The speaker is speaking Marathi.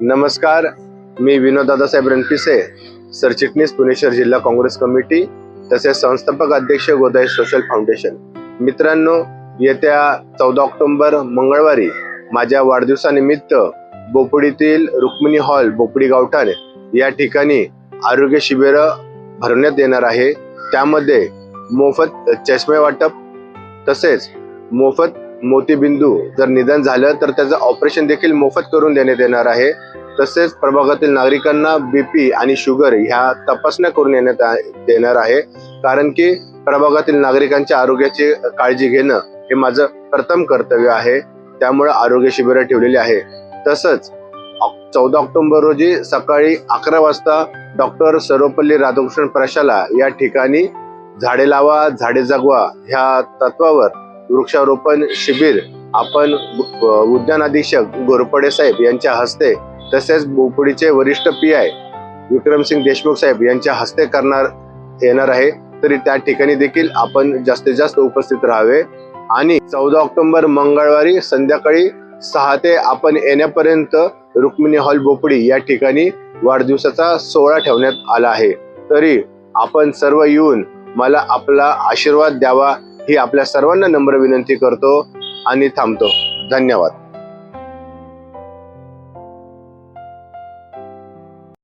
नमस्कार मी विनोद साहेब रणपिसे सरचिटणीस पुणेश्वर जिल्हा काँग्रेस कमिटी तसेच संस्थापक अध्यक्ष गोदाई सोशल फाउंडेशन. मित्रांनो येत्या चौदा ऑक्टोंबर मंगळवारी माझ्या वाढदिवसानिमित्त बोपडीतील रुक्मिणी हॉल बोपडी गावठाण या ठिकाणी आरोग्य शिबिर भरण्यात येणार आहे. त्यामध्ये मोफत चष्मे वाटप तसेच मोफत मोतीबिंदू जर निधन झालं तर त्याचं ऑपरेशन देखील मोफत करून देण्यात येणार आहे. तसेच प्रभागातील नागरिकांना बीपी आणि शुगर ह्या तपासण्या करून येण्यात आ- येणार आहे. कारण की प्रभागातील नागरिकांच्या आरोग्याची काळजी घेणं हे माझं प्रथम कर्तव्य आहे. त्यामुळे आरोग्य शिबिरं ठेवलेली आहे. तसंच चौदा ऑक्टोबर रोजी सकाळी अकरा वाजता डॉक्टर सर्वपल्ली राधाकृष्ण प्रशाला या ठिकाणी झाडे लावा झाडे जगवा ह्या तत्वावर वृक्षारोपण शिबिर आपण उद्यानाधीक्षक उद्यान अधीक्षक गोरपडे साहेब यांच्या हस्ते तसेच बोपडीचे वरिष्ठ पी आय विक्रमसिंग देशमुख साहेब यांच्या हस्ते करणार येणार आहे. तरी त्या ठिकाणी देखील आपण जास्तीत जास्त उपस्थित राहावे. आणि चौदा ऑक्टोबर मंगळवारी संध्याकाळी सहा ते आपण येण्यापर्यंत रुक्मिणी हॉल बोपडी या ठिकाणी वाढदिवसाचा सोहळा ठेवण्यात आला आहे. तरी आपण सर्व येऊन मला आपला आशीर्वाद द्यावा. ही आपल्या सर्वांना नम्र विनंती करतो आणि थांबतो. धन्यवाद.